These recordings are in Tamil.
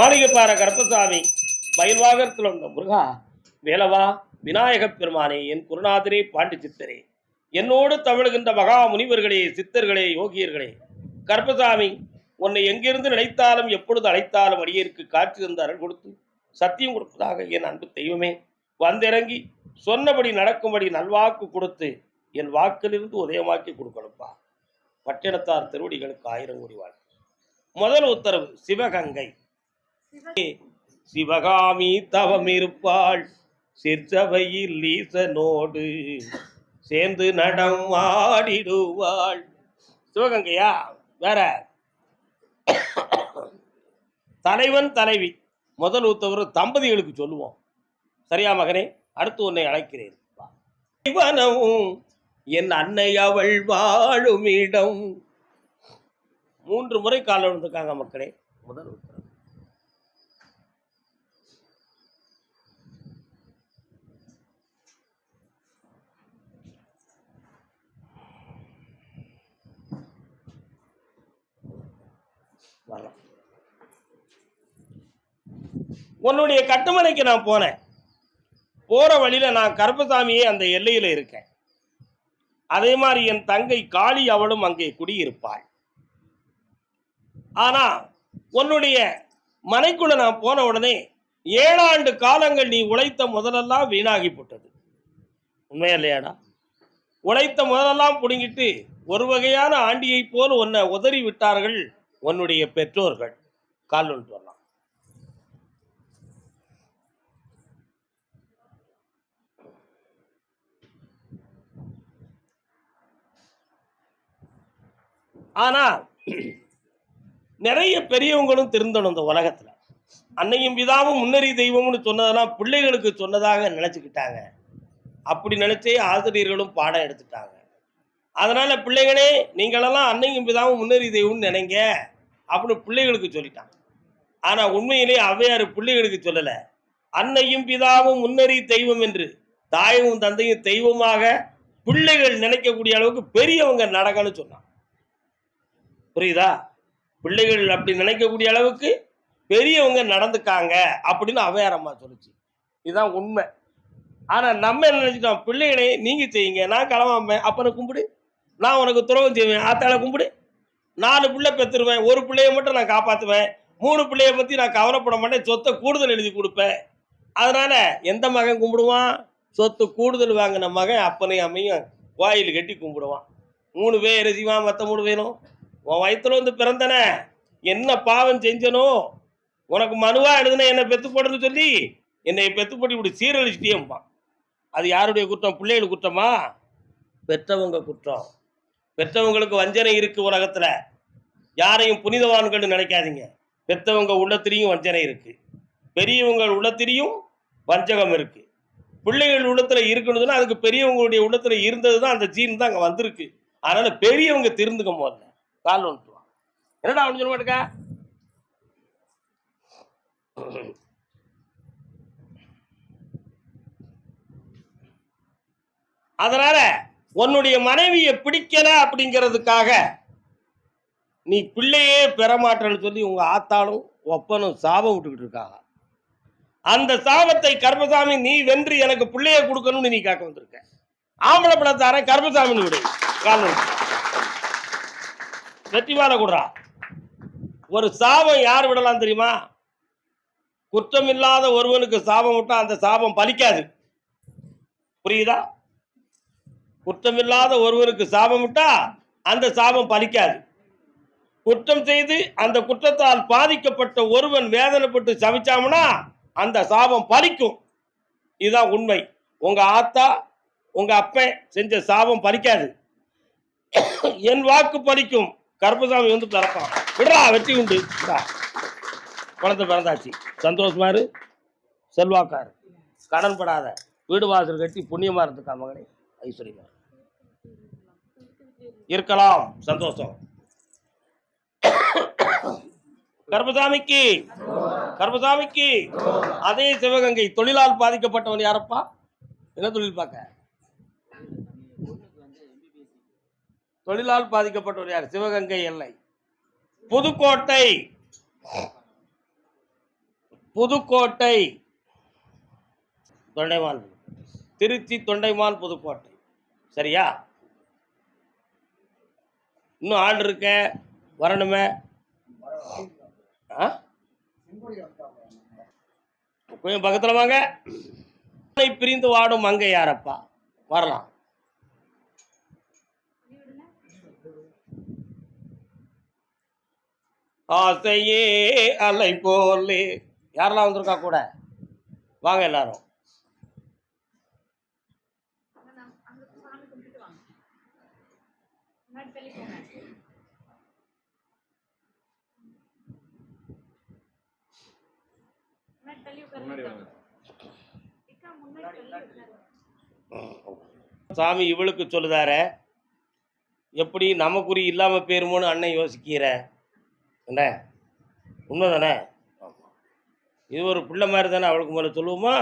மாளிகைப்பாற கருப்பசாமி மயில்வாகத்தில் வந்த முருகா வேலவா விநாயகப் பெருமானே என் குருநாதரே பாண்டி சித்தரே. என்னோடு தமிழுகின்ற மகா முனிவர்களே சித்தர்களே யோகியர்களே. கருப்பசாமி உன்னை எங்கிருந்து நினைத்தாலும் எப்பொழுது அழைத்தாலும் அடியேற்கு காட்சி தந்து அருள் கொடுத்து சத்தியம் கொடுப்பதாக என் அன்பு தெய்வமே வந்திறங்கி சொன்னபடி நடக்கும்படி நல்வாக்கு கொடுத்து என் வாக்கிலிருந்து உதயமாக்கி கொடுக்கணும்ப்பா பட்டினத்தார் திருவடிகளுக்கு ஆயிரம் கோடி வாழ்க்கை முதல் உத்தரவு சிவகங்கை. சிவகாமி தவம் இருப்பாள் சிற்சபையில் ஈசனோடு சேர்ந்து நடம் ஆடிடுவாள். சிவகங்கையா? வேற. தலைவன் தலைவி. முதல் உத்தவர் தம்பதிகளுக்கு சொல்லுவோம். சரியா மகனே? அடுத்து உன்னை அழைக்கிறேன். இவனவும் என் அன்னை அவள் வாழும் இடம் மூன்று முறை கால விழுந்திருக்காங்க மக்களே. முதல் வரலாம் உன்னுடைய கட்டுமனைக்கு நான் போனேன். போற வழியில நான் கருப்பசாமியே அந்த எல்லையில இருக்கேன். அதே மாதிரி என் தங்கை காளி அவளும் அங்கே குடியிருப்பாள். ஆனா உன்னுடைய மனைக்குள்ள நான் போன உடனே ஏழாண்டு காலங்கள் நீ உழைத்த முதலெல்லாம் வீணாகி போட்டது. உண்மையா இல்லையாடா? உழைத்த முதலெல்லாம் புடுங்கிட்டு ஒரு வகையான ஆண்டியைப் போல் உன்னை உதறி விட்டார்கள் உன்னுடைய பெற்றோர்கள் கால் ஒன்று வரலாம். ஆனால் நிறைய பெரியவங்களும் திருந்தணும் இந்த உலகத்தில். அன்னையும் பிதாவும் முன்னறி தெய்வம்னு சொன்னதெல்லாம் பிள்ளைகளுக்கு சொன்னதாக நினைச்சுக்கிட்டாங்க. அப்படி நினைச்சே ஆசிரியர்களும் பாடம் எடுத்துட்டாங்க. அதனால பிள்ளைகளே நீங்களெல்லாம் அன்னையும் பிதாவும் முன்னறி தெய்வம்னு நினைங்க. அப்படின்னு பிள்ளைகளுக்கு சொல்லிட்டாங்க. ஆனால் உண்மையிலேயே ஔவையார் பிள்ளைகளுக்கு சொல்லலை. அன்னையும் பிதாவும் முன்னறி தெய்வம் என்று தாயும் தந்தையும் தெய்வமாக பிள்ளைகள் நினைக்கக்கூடிய அளவுக்கு பெரியவங்க நடக்கன்னு சொன்னாங்க. புரியுதா? பிள்ளைகள் அப்படி நினைக்கக்கூடிய அளவுக்கு பெரியவங்க நடந்துக்காங்க அப்படின்னு அவையாரம்மா சொல்லிச்சு சொல்லுச்சு. இதுதான் உண்மை. ஆனால் நம்ம என்ன நினைச்சிட்டோம் பிள்ளைகளே நீங்கள் செய்யுங்க நான் கிளம்பாமேன் அப்பனை கும்பிடு? நான் உனக்கு துரோகம் செய்வேன் ஆத்தால கும்பிடு. நாலு பிள்ளை பெற்றுருவேன் ஒரு பிள்ளைய மட்டும் நான் காப்பாற்றுவேன் மூணு பிள்ளைய பற்றி நான் கவலைப்பட மாட்டேன் சொத்தை கூடுதல் எழுதி கொடுப்பேன். அதனால் எந்த மகன் கும்பிடுவான்? சொத்து கூடுதல் வாங்கின மகன் அப்பனையும் அம்மையும் கோயில் கட்டி கும்பிடுவான். மூணு பேர் செய்வான்? மற்ற மூணு பேரும். உன் வயிற்றுல வந்து பிறந்தன. என்ன பாவம் செஞ்சனோ? உனக்கு மனுவா எழுதுன என்னை பெத்து போடுன்னு சொல்லி என்னை பெத்து போட்டு இப்படி சீரழிச்சிட்டேம்பான் அது யாருடைய குற்றம்? பிள்ளைகள் குற்றமா? பெற்றவங்க குற்றம். பெற்றவங்களுக்கு வஞ்சனை இருக்குது உலகத்தில். யாரையும் புனிதவான்கள் நினைக்காதீங்க. பெற்றவங்க உள்ளத்திலையும் வஞ்சனை இருக்கு. பெரியவங்க உள்ளத்திலையும் வஞ்சகம் இருக்கு. பிள்ளைகள் உள்ளத்துல இருக்கணும்னா அதுக்கு பெரியவங்களுடைய உள்ளத்துல இருந்தது தான் அந்த ஜீன் தான் அங்க வந்திருக்கு. அதனால பெரியவங்க திருந்துக்க முதல்ல. கால் வந்துட்டுவான் என்னடா அவனு சொல்ல மாட்டேக்கா அதனால உன்னுடைய மனைவியை பிடிக்கல அப்படிங்கிறதுக்காக நீ பிள்ளையே பெறமாட்டேன்னு சொல்லி உங்க ஆத்தாளும் ஒப்பனும் சாபம் விட்டுக்கிட்டு இருக்காங்க. அந்த சாபத்தை கர்மசாமி நீ வென்று எனக்கு பிள்ளைய கொடுக்கணும்னு நீ கேட்க வந்திருக்க. ஆம்பளை படத்தார கர்மசாமின்னு விடு. கால் விடு. குடுறா கொடுறா. ஒரு சாபம் யார் விடலாம் தெரியுமா? குற்றமில்லாத ஒருவனுக்கு சாபம் விட்டா அந்த சாபம் பலிக்காது. புரியுதா? குற்றமில்லாத ஒருவனுக்கு சாபம் விட்டா அந்த சாபம் பலிக்காது. குற்றம் செய்து அந்த குற்றத்தால் பாதிக்கப்பட்ட ஒருவன் வேதனைப்பட்டு சமைச்சாம்னா அந்த சாபம் பறிக்கும் இதுதான் உண்மை. உங்க ஆத்தா உங்க அப்பன் செஞ்ச சாபம் பறிக்காது என் வாக்கு பறிக்கும் கருப்பசாமி வந்து பிறப்பான். விடுறா வெற்றி உண்டு. விடா குழந்தை பிறந்தாச்சு. சந்தோஷமா செல்வாக்காரு. கடன் படாத. வீடு வாசல் கட்டி புண்ணியமா இருந்துக்கா மகனே. ஐஸ்வர்யமா இருக்கலாம். சந்தோஷம். கர்மசாமிக்கு. கர்மசாமிக்கு. அதே சிவகங்கை தொழிலால் பாதிக்கப்பட்டவன் யாரப்பா? என்ன தொழில் பார்க்க? தொழிலால் பாதிக்கப்பட்டவர் யார்? சிவகங்கை எல்லை. புதுக்கோட்டை. புதுக்கோட்டை. தொண்டைமான். திருச்சி தொண்டைமான் புதுக்கோட்டை. சரியா? இன்னும் ஆள் இருக்க. வரணுமே. கொஞ்சம் பக்கத்தில் வாங்க. பிரிந்து வாடும் மங்கை யாரப்பா? வரலாம். ஆசையே அலை போலே. யாரெல்லாம் வந்திருக்கா கூட? வாங்க எல்லாரும். Thank you. சாமி இவளுக்கு சொல்லுதார எப்படி நமக்குறி இல்லாமல் போயிருமோன்னு அண்ணன் யோசிக்கிற. என்ன? உண்மைதானே? இது ஒரு பிள்ளை மாதிரி தானே அவளுக்கு மேலே சொல்லுவோமா?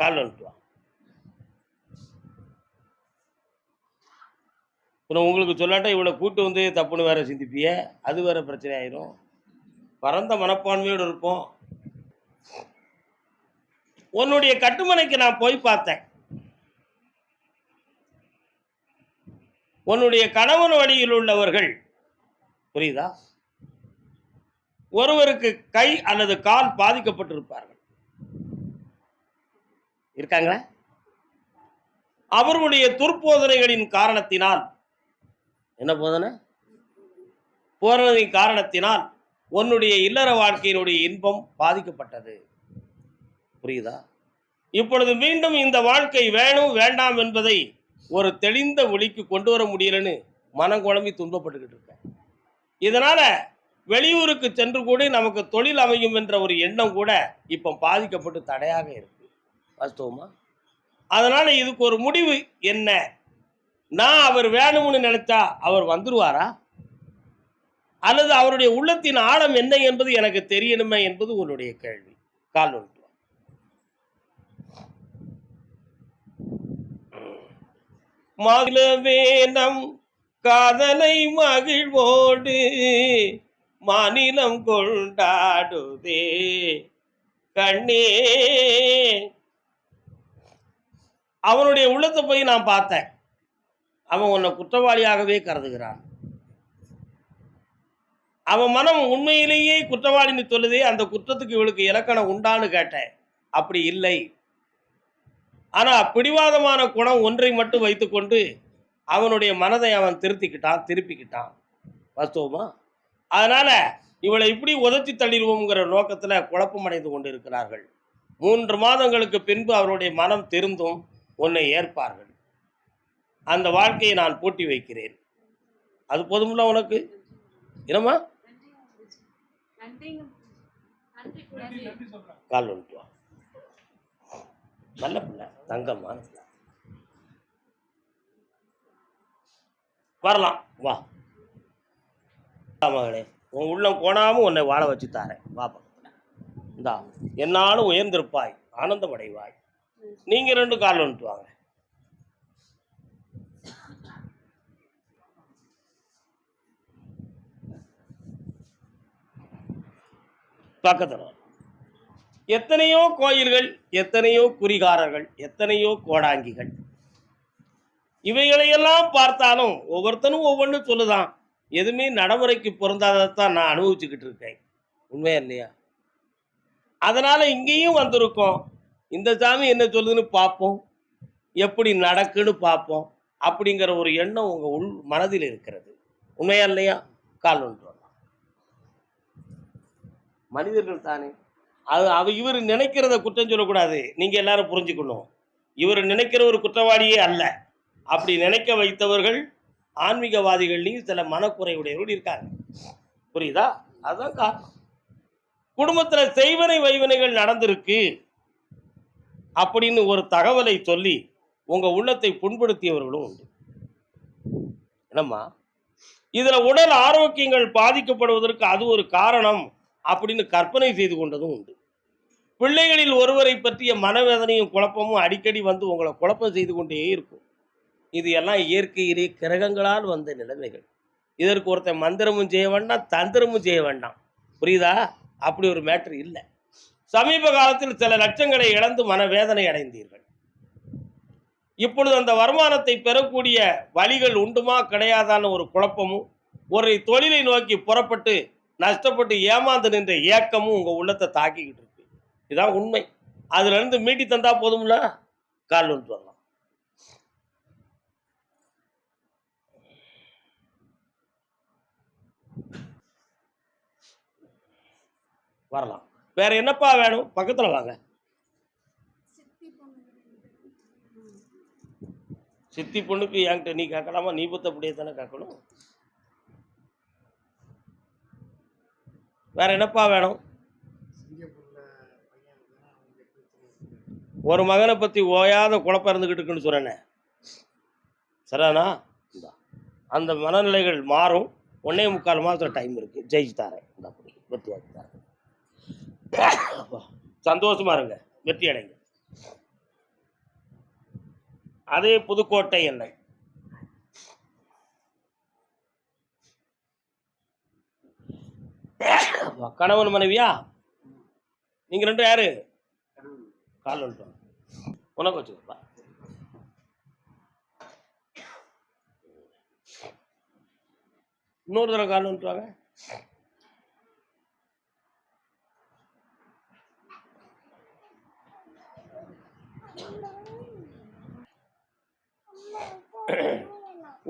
கால் வந்துட்டு இப்போ உங்களுக்கு சொல்லாட்டா இவளை கூட்டு வந்து தப்புன்னு வேற சிந்திப்பிய. அது வேற பிரச்சனை ஆயிரும் பரந்த மனப்பான்மையோடு இருப்போம். உன்னுடைய கட்டுமனைக்கு நான் போய் பார்த்தேன். உன்னுடைய கணவன் வழியில் உள்ளவர்கள் புரியுதா? ஒருவருக்கு கை அல்லது கால் பாதிக்கப்பட்டிருப்பார்கள். இருக்காங்களா? அவர்களுடைய துர்போதனைகளின் காரணத்தினால் என்ன போதனை? போதனையின் காரணத்தினால் உன்னுடைய இல்லற வாழ்க்கையினுடைய இன்பம் பாதிக்கப்பட்டது. புரியுதா? இப்பொழுது மீண்டும் இந்த வாழ்க்கை வேணும் வேண்டாம் என்பதை ஒரு தெளிந்த ஒளிக்கு கொண்டு வர முடியலன்னு மனம் குழம்பி துன்பப்பட்டுக்கிட்டு இருக்கேன். இதனால வெளியூருக்கு சென்று கூட நமக்கு தொழில் அமையும் என்ற ஒரு எண்ணம் கூட இப்போ பாதிக்கப்பட்டு தடையாக இருக்கு. வாஸ்தவமா? அதனால இதுக்கு ஒரு முடிவு என்ன? நான் அவர் வேணும்னு நினைச்சா அவர் வந்துருவாரா? அல்லது அவருடைய உள்ளத்தின் ஆழம் என்ன என்பது எனக்கு தெரியணுமே என்பது உன்னுடைய கேள்வி. கால் ஒன்று. வா. மகிழவேனம் காதலை மகிழ்வோடு மாநிலம் கொண்டாடுதே. கண்ணே. அவனுடைய உள்ளத்தை போய் நான் பார்த்தேன். அவன் உன்னை குற்றவாளியாகவே கருதுகிறான். அவன் மனம் உண்மையிலேயே குற்றவாளின்னு சொல்லுதே அந்த குற்றத்துக்கு இவளுக்கு இலக்கணம் உண்டான்னு கேட்டேன். அப்படி இல்லை. ஆனா பிடிவாதமான குணம் ஒன்றை மட்டும் வைத்துக்கொண்டு அவனுடைய மனதை அவன் திருத்திக்கிட்டான் திருப்பிக்கிட்டான். வாஸ்தவமா? அதனால இவளை இப்படி உதச்சி தள்ளிடுவோங்கிற நோக்கத்துல குழப்பமடைந்து கொண்டு இருக்கிறார்கள் மூன்று மாதங்களுக்கு பின்பு அவருடைய மனம் திருந்தும் உன்னை ஏற்பார்கள். அந்த வாழ்க்கையை நான் பூட்டி வைக்கிறேன். அது போதுமில்ல உனக்கு? என்னம்மா? நன்றிங்க. நன்றி. நன்றி கால் வந்துட்டு வா நல்ல பிள்ளை தங்கம்மா வரலாம் வா. மகளே உன் உள்ளம் கோணாம உன்னை வாழ வச்சு தாரேன். வா பக்கத்தில். இந்தா என்னாலும் உயர்ந்திருப்பாய் ஆனந்தம் அடைவாய். நீங்க ரெண்டு கால் வந்துட்டு வாங்க. பக்கத்தில் எத்தனையோ கோயில்கள் எத்தனையோ குறிகாரர்கள் எத்தனையோ கோடாங்கிகள். இவைகளையெல்லாம் பார்த்தாலும் ஒவ்வொருத்தனும் ஒவ்வொன்று சொல்லுதான். எதுவுமே நடைமுறைக்கு பொருந்தாததான் நான் அனுபவிச்சுக்கிட்டு இருக்கேன். உண்மையா இல்லையா? அதனால இங்கேயும் வந்திருக்கோம். இந்த சாமி என்ன சொல்லுதுன்னு பார்ப்போம். எப்படி நடக்குன்னு பார்ப்போம். அப்படிங்கிற ஒரு எண்ணம் உங்க உள் மனதில் இருக்கிறது. உண்மையா இல்லையா? கால் ஒன்று. வரலாம். மனிதர்கள் தானே. அது அவ இவர் நினைக்கிறத குற்றம் சொல்லக்கூடாது. நீங்கள் எல்லாரும் புரிஞ்சுக்கணும். இவர் நினைக்கிற ஒரு குற்றவாளியே அல்ல. அப்படி நினைக்க வைத்தவர்கள் ஆன்மீகவாதிகள்லையும் சில மனக்குறையுடையவர்கள் இருக்காங்க. புரியுதா? அதுதான் காரணம். குடும்பத்தில் செய்வனை வைவனைகள் நடந்திருக்கு அப்படின்னு ஒரு தகவலை சொல்லி உங்கள் உள்ளத்தை புண்படுத்தியவர்களும் உண்டு. என்னம்மா? இதில் உடல் ஆரோக்கியங்கள் பாதிக்கப்படுவதற்கு அது ஒரு காரணம். அப்படின்னு கற்பனை செய்து கொண்டதும் உண்டு. பிள்ளைகளில் ஒருவரை பற்றிய மனவேதனையும் குழப்பமும் அடிக்கடி வந்து உங்களை குழப்பம் செய்து கொண்டே இருக்கும். இது எல்லாம் இயற்கையிலே கிரகங்களால் வந்த நிலைமைகள். இதற்கு ஒருத்தன் மந்திரமும் செய்ய வேண்டாம் தந்திரமும் செய்ய வேண்டாம். புரியுதா? அப்படி ஒரு மேட்ரு இல்லை. சமீப காலத்தில் சில லட்சங்களை இழந்து மனவேதனை அடைந்தீர்கள். இப்பொழுது அந்த வருமானத்தை பெறக்கூடிய வழிகள் உண்டுமா? கிடையாதான்னு ஒரு குழப்பமும். ஒரு தொழிலை நோக்கி புறப்பட்டு நஷ்டப்பட்டு ஏமாந்து நின்ற ஏக்கமும் உங்கள் உள்ளத்தை தாக்கிக்கிட்டு இருக்கு. இதுதான் உண்மை. அதுலேருந்து மீட்டி தந்தா போதும்ல? கால் வந்து வரலாம். வரலாம். வேற என்னப்பா வேணும்? பக்கத்தில் வாங்க. சித்தி பொண்ணுக்கு என்கிட்ட நீ கேட்கலாமா? நீ புத்த அப்படியே தானே கேட்கணும்? வேற என்னப்பா வேணும்? ஒரு மகனை பத்தி ஓயாத குழப்பம் இருந்துகிட்டு இருக்குன்னு சொல்கிறேனே சரிதானா? இந்த. அந்த மனநிலைகள் மாறும். ஒன்னே முக்கால் மாதம் டைம் இருக்கு. ஜெயிச்சு தாரேன் இந்த அப்படி வெற்றி ஆக்கி தரேன் சந்தோஷமா இருங்க. வெற்றி அடைங்க. அதே புதுக்கோட்டை எண்ணெய் கணவன் மனைவியா? நீங்க ரெண்டும் யாரு? கால் வந்துட்டோம் உனக்கு வச்சுக்கப்பா இன்னொரு தடவை கால் வந்துட்டுவாங்க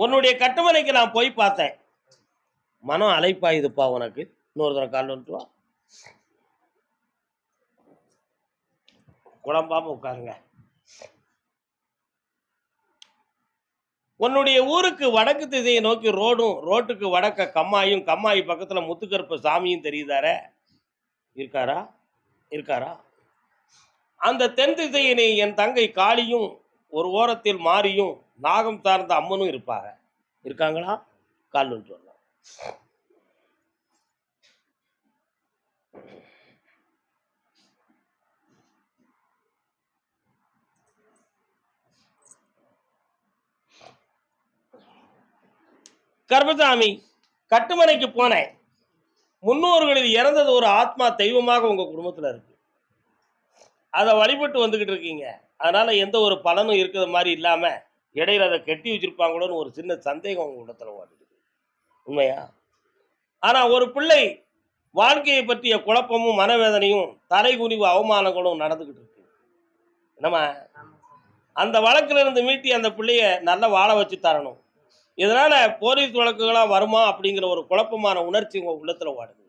உன்னுடைய கட்டுமனைக்கு நான் போய் பார்த்தேன். மனம் அலைப்பாயுதுப்பா உனக்கு. இன்னொரு தடவை கால் வந்துட்டு குழம்பாம உட்காருங்க. உன்னுடைய ஊருக்கு வடக்கு திசையை நோக்கி ரோடும் ரோட்டுக்கு வடக்க கம்மாயும் கம்மாயி பக்கத்துல முத்துக்கருப்ப சாமியும் தெரியுதாரே இருக்காரா? இருக்காரா? அந்த தென் திசையினை என் தங்கை காளியும் ஒரு ஓரத்தில் மாறியும் நாகம் சார்ந்த அம்மனும் இருப்பாங்க. இருக்காங்களா? கால் ஒன்று கர்மசாமி கட்டுமனைக்கு போனேன். முன்னோர்களில் இறந்தது ஒரு ஆத்மா தெய்வமாக உங்கள் குடும்பத்தில் இருக்கு. அதை வழிபட்டு வந்துக்கிட்டு இருக்கீங்க. அதனால் எந்த ஒரு பலனும் இருக்கிற மாதிரி இல்லாமல் இடையில அதை கெட்டி வச்சிருப்பாங்களோன்னு ஒரு சின்ன சந்தேகம் உங்க இடத்துல ஓடுது உண்மையா? ஆனால் ஒரு பிள்ளை வாழ்க்கையை பற்றிய குழப்பமும் மனவேதனையும் தலைகுனிவு அவமானங்களும் நடந்துக்கிட்டு இருக்கு. நம்ம அந்த வழக்கிலிருந்து மீட்டி அந்த பிள்ளைய நல்லா வாழ வச்சு தரணும். இதனால போலீஸ் வழக்குகளாக வருமா அப்படிங்கிற ஒரு குழப்பமான உணர்ச்சி உங்க உள்ளத்துல வாடுது.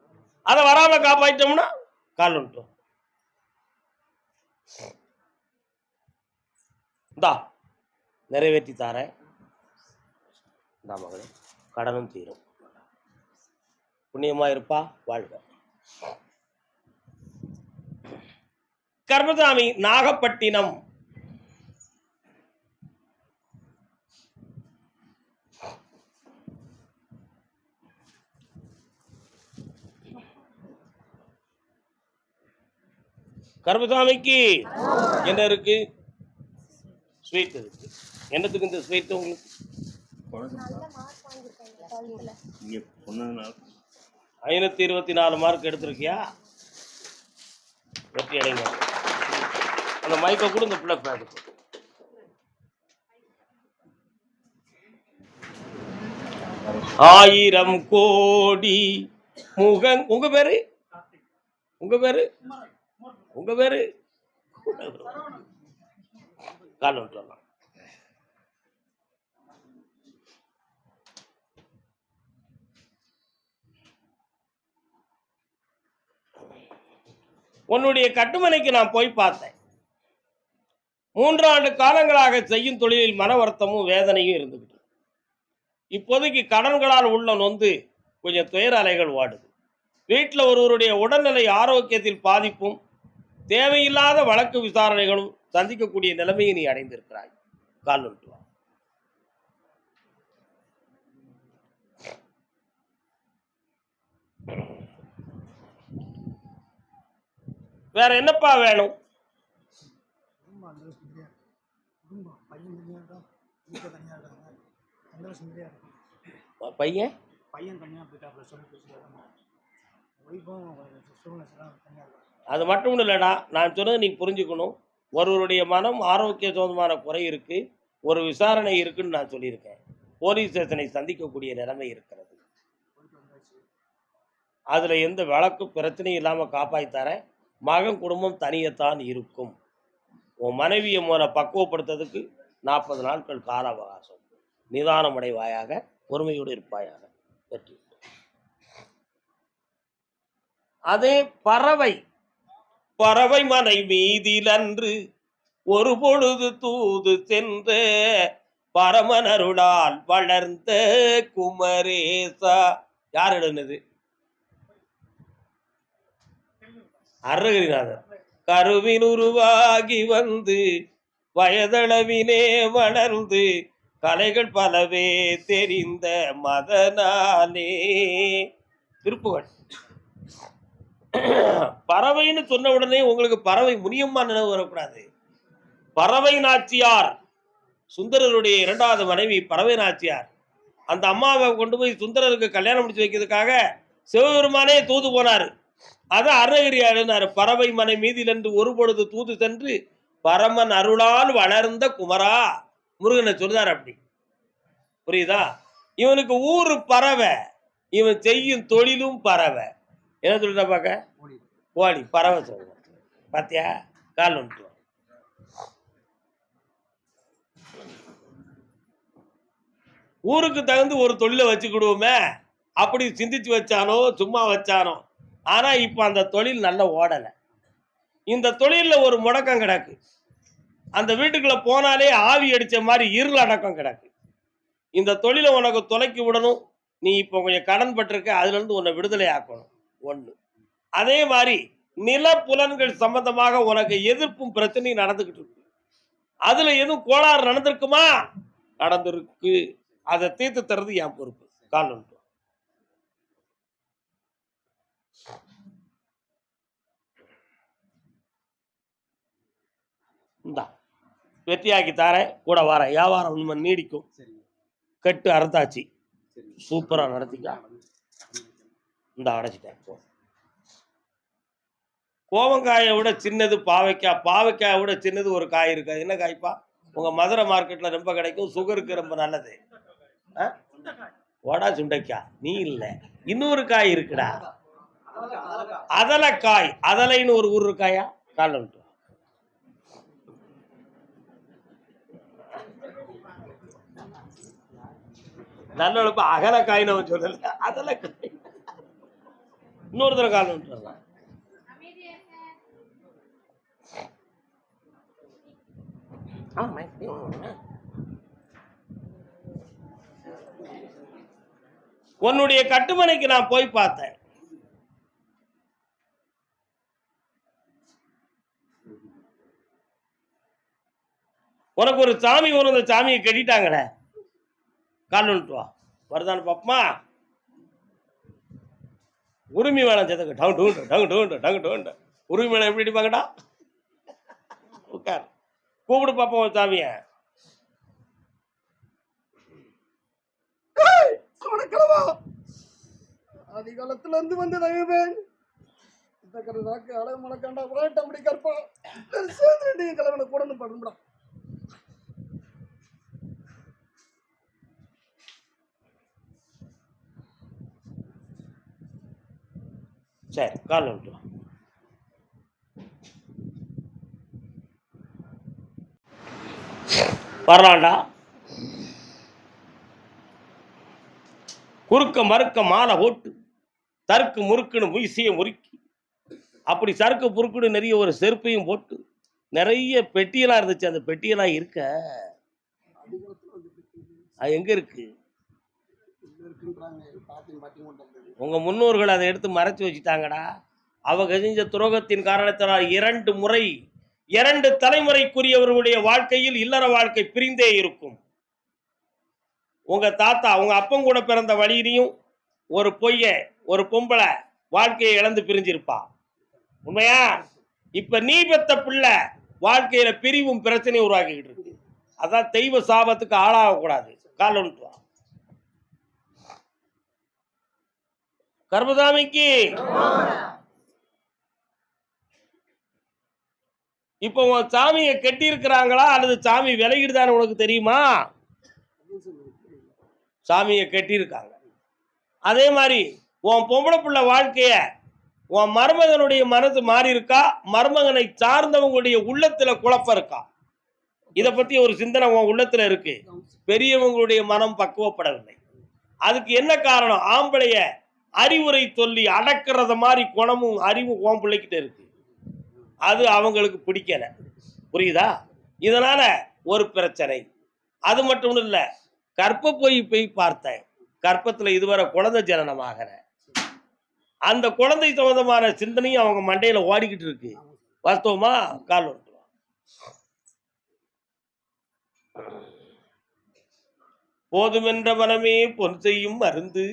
அதை வராம காப்பாற்றிட்டோம்னா கால் வந்துட்டோம் இந்தா நிறைவேற்றி தாரேன். இந்தா மகளே கடனும் தீரும். புண்ணியமா இருப்பா வாழ்க. கர்மசாமி நாகப்பட்டினம். கர்மசாமிக்கு என்ன இருக்கு? ஸ்வீட் இருக்கு. என்னத்துக்கு இந்த ஸ்வீட் உங்களுக்கு? ஐநூத்தி இருபத்தி நாலு மார்க் எடுத்திருக்கியா? வெற்றி அடைங்க. அந்த மைக்கை கூட இந்த பிள்ளை பேசு ஆயிரம் கோடி முகங் உங்க பேரு? உங்க பேரு? உங்க பேரு? கால் உன்னுடைய கட்டுமனைக்கு நான் போய் பார்த்தேன். மூன்றாண்டு காலங்களாக செய்யும் தொழிலில் மன வருத்தமும் வேதனையும் இருந்துகிட்டு. இப்போதைக்கு கடன்களால் உள்ள நொந்து கொஞ்சம் துயர அலைகள் வாடுது. வீட்டில் ஒருவருடைய உடல்நிலை ஆரோக்கியத்தில் பாதிப்பும் தேவையில்லாத வழக்கு விசாரணைகளும் சந்திக்கக்கூடிய நிலைமையை நீ அடைந்திருக்கிறாய். கால் வந்துட்டு வா. வேற என்னப்பா வேணும்? பையன் பையன்? தனியாக போயிட்டாப்புல சொல்லி பேசிட்டு ஒய்ஃபும் சூழ்நிலை தனியாக அது மட்டும் இல்லைடா நான் சொன்னது நீ புரிஞ்சுக்கணும். ஒருவருடைய மனம் ஆரோக்கிய சோதமான குறை இருக்குது ஒரு விசாரணை இருக்குன்னு நான் சொல்லியிருக்கேன். போலீஸ் ஸ்டேஷனை சந்திக்கக்கூடிய நிலைமை இருக்கிறது. அதில் எந்த வழக்கு பிரச்சனையும் இல்லாமல் காப்பாற்றித்தர மகன் குடும்பம் தனியத்தான் இருக்கும். உன் மனைவியை முறை பக்குவப்படுத்துறதுக்கு நாற்பது நாட்கள் கால அவகாசம். நிதானமடைவாயாக பொறுமையோடு இருப்பாயாக. வெற்றி. அதே பறவை பறவை மனை மீதிலன்று ஒரு பொழுது தூது சென்ற பரமனருளால் வளர்ந்த குமரேசா. யார் எழுதுனது? அருகிரிநாதர் கருவின் உருவாகி வந்து வயதளவிலே வளர்ந்து கலைகள் பலவே தெரிந்த மதனாலே. திருப்புகழ். பறவைன்னு சொன்ன உடனே உங்களுக்கு பறவை முனியம்மா நினைவு வரக்கூடாது. பறவை நாச்சியார். சுந்தரருடைய இரண்டாவது மனைவி பறவை நாச்சியார். அந்த அம்மாவை கொண்டு போய் சுந்தரருக்கு கல்யாணம் முடிச்சு வைக்கிறதுக்காக சிவபெருமானே தூது போனார். அது அருணகிரி பறவை மனை மீதிலென்று ஒரு பொழுது தூது சென்று பரமன் அருளால் வளர்ந்த குமரா முருகனை சொல்லுதார் அப்படி. புரியுதா? இவனுக்கு ஊரு பறவை. இவன் செய்யும் தொழிலும் பறவை. என்ன சொல்லிட்டா பார்க்க கோழி பறவை சொல்லுவான் பாத்தியா? கால் வந்துட்டு ஊருக்கு தகுந்து ஒரு தொழிலை வச்சுக்கிடுவோமே. அப்படி சிந்திச்சு வச்சானோ சும்மா வச்சானோ. ஆனா இப்போ அந்த தொழில் நல்ல ஓடலை. இந்த தொழில்ல ஒரு முடக்கம் கிடக்கு. அந்த வீட்டுக்குள்ள போனாலே ஆவி அடிச்ச மாதிரி இருள் அடக்கம் கிடக்கு. இந்த தொழிலை உனக்கு தொலைக்கி விடணும். நீ இப்போ கொஞ்சம் கடன் பட்டிருக்க அதுல இருந்து உன்னை விடுதலை ஆக்கணும். ஒண்ணு. அதே மாதிரி நில புலன்கள் சம்பந்தமாக உனக்கு எதிர்ப்பும் பிரச்சனையும் நடந்துகிட்டு இருக்கு. அதுல எதுவும் கோளாறு நடந்திருக்குமா? நடந்திருக்கு. அதை தீர்த்து தர்றது என் பொறுப்பு. ஒன்று இந்தா வெற்றியாக்கி தாரேன். கூட வரேன். வியாபாரம் நீடிக்கும். கட்டு அறுத்தாச்சு. சூப்பரா நடத்திக்கா. இந்த அடைச்சிட்டேன் போ. கோவங்காயை விட சின்னது பாவைக்காய் பாவைக்காயை விட சின்னது ஒரு காய் இருக்காது என்ன காய்ப்பா? உங்க மதுரை மார்க்கெட்ல ரொம்ப கிடைக்கும் சுகருக்கு ரொம்ப நல்லது. வடா சுண்டைக்காய் நீ இல்ல. இன்னொரு காய் இருக்குடா. அதலக்காய் அதலைன்னு ஒரு ஊர் இருக்காயா? கால் வந்துட்டு நல்ல எழுப்பு அகலக்காய்னு அவன் சொல்லல. அதலக்காய். இன்னொரு தடவை கால் இருங்க. உன்னுடைய கட்டுமனைக்கு நான் போய் பார்த்தேன். உனக்கு ஒரு சாமி வரும் அந்த சாமியை கட்டிட்டாங்களே. கால் வந்துட்டு வா. வருதான்னு பாப்பமா? உரிமை வேணாம் சேர்த்து down down down down down down உரிமை வேணாம் எப்படி அடிப்பாங்கடா? உட்கார். கூப்பிடு பார்ப்போம் சாமிய. சாமியை அதிகாலத்துல இருந்து வந்த தெய்வமேன் இந்த கருதாக்கு அலை முழக்காண்டா உலகட்டம் அப்படி கற்பான் சேர்ந்து ரெண்டு கிழவனை கூட படும்படா சரி கால் விட்டு வரலாண்டா குறுக்க மறுக்க மாலை போட்டு தருக்கு முறுக்குன்னு முயசியை முறுக்கி அப்படி சறுக்கு புறுக்குன்னு நிறைய ஒரு செருப்பையும் போட்டு நிறைய பெட்டியெல்லாம் இருந்துச்சு. அந்த பெட்டியெல்லாம் இருக்க? அது எங்க இருக்கு? உங்க முன்னோர்கள் அதை எடுத்து மறைச்சு வச்சுட்டாங்கடா. அவ கசிஞ்ச துரோகத்தின் காரணத்தினால் இரண்டு முறை இரண்டு தலைமுறைக்குரியவர்களுடைய வாழ்க்கையில் இல்லற வாழ்க்கை பிரிந்தே இருக்கும். உங்க தாத்தா உங்க அப்பன் கூட பிறந்த வழியிலையும் ஒரு பொய்ய ஒரு பொம்பளை வாழ்க்கையை இழந்து பிரிஞ்சிருப்பா. உண்மையா? இப்ப நீ பெத்த பிள்ளை வாழ்க்கையில பிரிவும் பிரச்சனையும் உருவாக்கிக்கிட்டு இருக்கு. அதான் தெய்வ சாபத்துக்கு ஆளாகக்கூடாது. கால் ஒன்று கர்மதாமிக்கு கர்மசாமிக்கு. இப்போ உன் சாமியை கட்டி இருக்கிறாங்களா அல்லது சாமி விலகிடுதான்னு உனக்கு தெரியுமா? சாமியை கட்டியிருக்காங்க. அதே மாதிரி உன் பொம்பளை பிள்ளை வாழ்க்கைய உன் மருமகனுடைய மனசு மாறி இருக்கா மருமகனை சார்ந்தவங்களுடைய உள்ளத்துல குழப்பம் இருக்கா? இத பத்தி ஒரு சிந்தனை உன் உள்ளத்துல இருக்கு. பெரியவங்களுடைய மனம் பக்குவப்படவில்லை. அதுக்கு என்ன காரணம்? ஆம்பளைய அறிவுரை சொல்லி அடக்கிறத மாதிரி குணமும் அறிவும் ஓம் பிள்ளைகிட்ட இருக்கு. அது அவங்களுக்கு பிடிக்கல. புரியுதா? இதனால ஒரு பிரச்சனை. அது மட்டும் இல்லை கற்ப போய் போய் பார்த்தேன். கற்பத்தில் இதுவரை குழந்தை ஜனனமாகிற அந்த குழந்தை சம்பந்தமான சிந்தனையும் அவங்க மண்டையில் ஓடிக்கிட்டு இருக்கு. வாஸ்தவமா கால் வந்துட்டு போதுமென்ற மனமே பொன் செய்யும் மருந்து.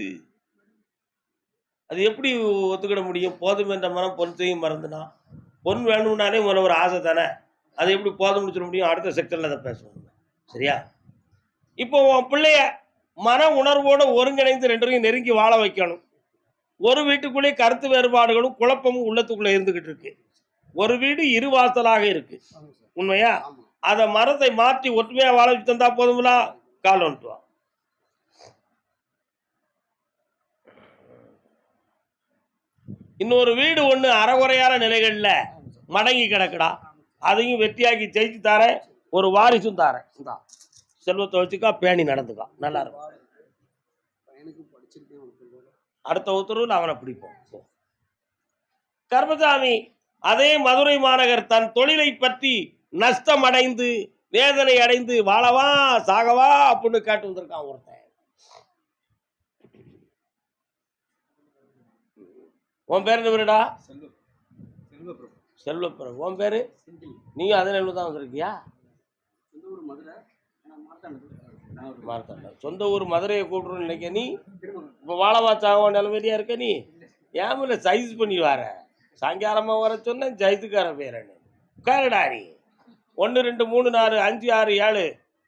அது எப்படி ஒத்துக்கிட முடியும்? போதுமென்ற மனம் பொன் செய்யும் மருந்துனா பொன் வேணும்னாலே முதல்ல ஒரு ஆசை தானே? அது எப்படி போதும்னு சொல்ல முடியும்? அடுத்த செக்டரில் அதை பேசணும் சரியா? இப்போ உன் பிள்ளைய மன உணர்வோட ஒருங்கிணைந்து ரெண்டரையும் நெருங்கி வாழ வைக்கணும். ஒரு வீட்டுக்குள்ளே கருத்து வேறுபாடுகளும் குழப்பமும் உள்ளத்துக்குள்ள இருந்துகிட்டு இருக்கு. ஒரு வீடு இரு வாசலாக இருக்கு. உண்மையா? அதை மரத்தை மாற்றி ஒற்றுமையா வாழ வச்சு தந்தா போதுங்களா? கால் வந்துட்டு வா இன்னொரு வீடு ஒண்ணு அறகுறையான நிலைகள்ல மடங்கி கிடக்குடா. அதையும் வெற்றியாக்கி ஜெயிச்சு தாரேன். ஒரு வாரிசும் தாரேன். இந்தா. செல்வத்தை வச்சுக்கா பேணி நடந்துக்கா. நல்லா இருக்கும். அடுத்த உத்தரவுல அவனை பிடிப்போம். கர்மசாமி அதே மதுரை மாநகர் தன் தொழிலை பற்றி நஷ்டம் அடைந்து வேதனை அடைந்து வாழவா சாகவா அப்படின்னு கேட்டு வந்திருக்கான் ஒருத்தன். உன் பேர் என்ன பேருடா செல்வப்புறம் உன் பேரு? நீயும் அதே நெல்லு தான் வந்திருக்கியா மார்த்தாண்ட சொந்த ஊர் மதுரையை கூப்பிடுறோம்னு நினைக்க நீ? இப்போ வாழவா சாகவா நிலைமையியா இருக்க நீ? ஏமில்ல சைஸ் பண்ணி வர? சாயங்காலமா வர சொன்னேன் ஜெயித்துக்கார பேரன்னு உட்காருடா நீ. ஒன்று ரெண்டு மூணு நாலு அஞ்சு ஆறு ஏழு.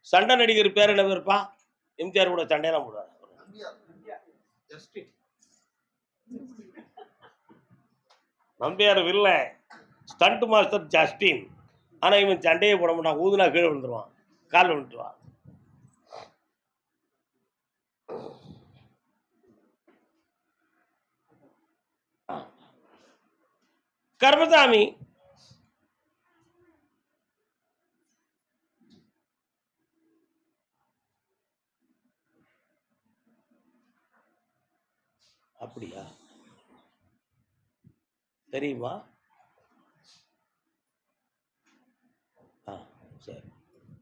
சண்டை நடிகர் பேர் என்ன பேருப்பா? எம்ஜிஆர் கூட சண்டையெல்லாம் போடுவார். நம்பியார் வில்ல. ஸ்டண்ட் மாஸ்டர் ஜஸ்டின் ஆனால் இவன் சண்டையே போட மாட்டான். ஊதுனா கீழே விழுந்துருவான். கால் விழுந்துருவான். கர்மசாமி. அப்படியா? தெரியுமா? ஆ சரி.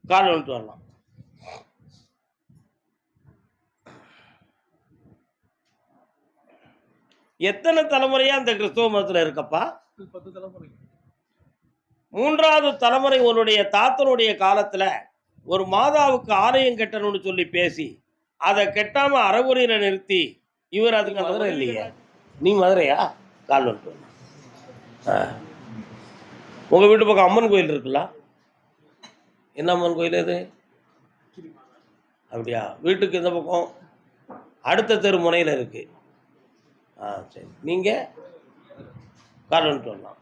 கால் வந்துட்டு வரலாம். எத்தனை தலைமுறையா அந்த கிறிஸ்தவ மதத்துல இருக்கப்பா? பத்து தலைமுறை. மூன்றாவது தலைமுறை உன்னுடைய தாத்தனுடைய காலத்துல ஒரு மாதாவுக்கு ஆலயம் கட்டணும்னு சொல்லி பேசி அதை கெட்டாம அறகுறையில நிறுத்தி இவர் அதுக்கு மதுரை இல்லையே. நீ மதுரையா? கால் வந்துட்டு உங்கள் ஆ. வீட்டு பக்கம் அம்மன் கோயில் இருக்குல்ல? என்ன அம்மன் கோயில் இது அப்படியா? வீட்டுக்கு இந்த பக்கம் அடுத்த தெரு முனையில் இருக்கு. ஆ சரி. நீங்கள் கால் வந்துட்டு வரலாம்.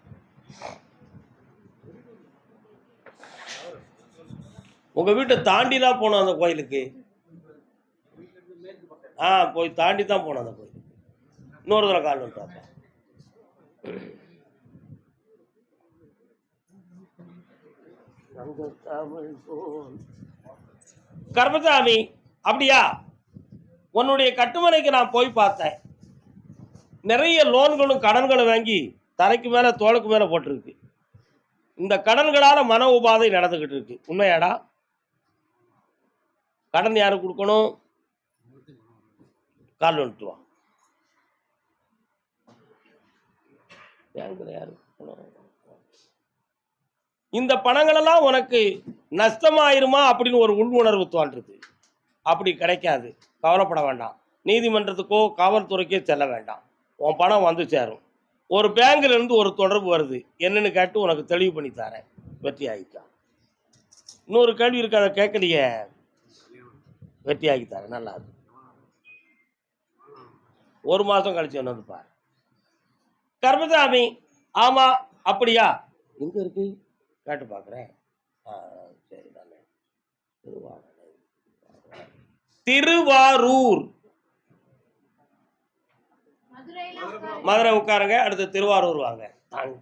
உங்கள் வீட்டை தாண்டிலாம் போனோம் அந்த கோயிலுக்கு? ஆ போய் தாண்டி தான் போனோம் அந்த கோயிலுக்கு. இன்னொரு தடவை கால் வந்துட்டு கர்மசாமி அப்படியா? உன்னுடைய கட்டுமனைக்கு நான் போய் பார்த்தேன். நிறைய லோன்களும் கடன்களும் வாங்கி தரைக்கு மேலே தோளுக்கு மேலே போட்டிருக்கு. இந்த கடன்களால் மன உபாதை நடந்துக்கிட்டு இருக்கு. உண்மையாடா? கடன் யாருக்கு கொடுக்கணும்? கால் வந்துட்டு வா. கொடுக்கணும்? இந்த பணங்களெல்லாம் உனக்கு நஷ்டமாயிருமா அப்படின்னு ஒரு உள் உணர்வு தோன்றுது. அப்படி கிடைக்காது. கவலைப்பட வேண்டாம். நீதிமன்றத்துக்கோ காவல்துறைக்கோ செல்ல வேண்டாம். உன் பணம் வந்து சேரும். ஒரு பேங்க்லேருந்து ஒரு தொடர்பு வருது. என்னன்னு கேட்டு உனக்கு தெளிவு பண்ணி தரேன். வெற்றி ஆகிக்கா இன்னொரு கேள்வி இருக்கு அதை கேட்கலையே. வெற்றி ஆகி தரேன். நல்லா இருக்கும் ஒரு மாதம் கழிச்சு என்ன பாரு. கர்மசாமி ஆமாம் அப்படியா? எங்கே இருக்கு? கேட்டு பார்க்குறேன். ஆ சரி தானே திருவாரூர். திருவாரூர். மதுரை உட்காருங்க அடுத்து திருவாரூர் வாங்க. தாங்க.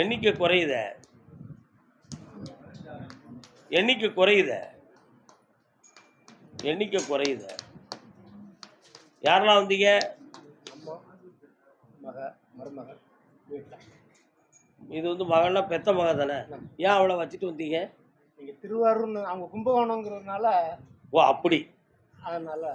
எண்ணிக்கை குறையுத. எண்ணிக்கை குறையுத. எண்ணிக்கை குறையுத. யாரெல்லாம் வந்தீங்க? மக மருமக வீட்டில். இது வந்து மகன்னா பெத்த மக தானே? ஏன் அவளை வச்சுட்டு வந்தீங்க? நீங்கள் திருவாரூர்னு அவங்க கும்பகோணங்கிறதுனால ஓ அப்படி. அதனால்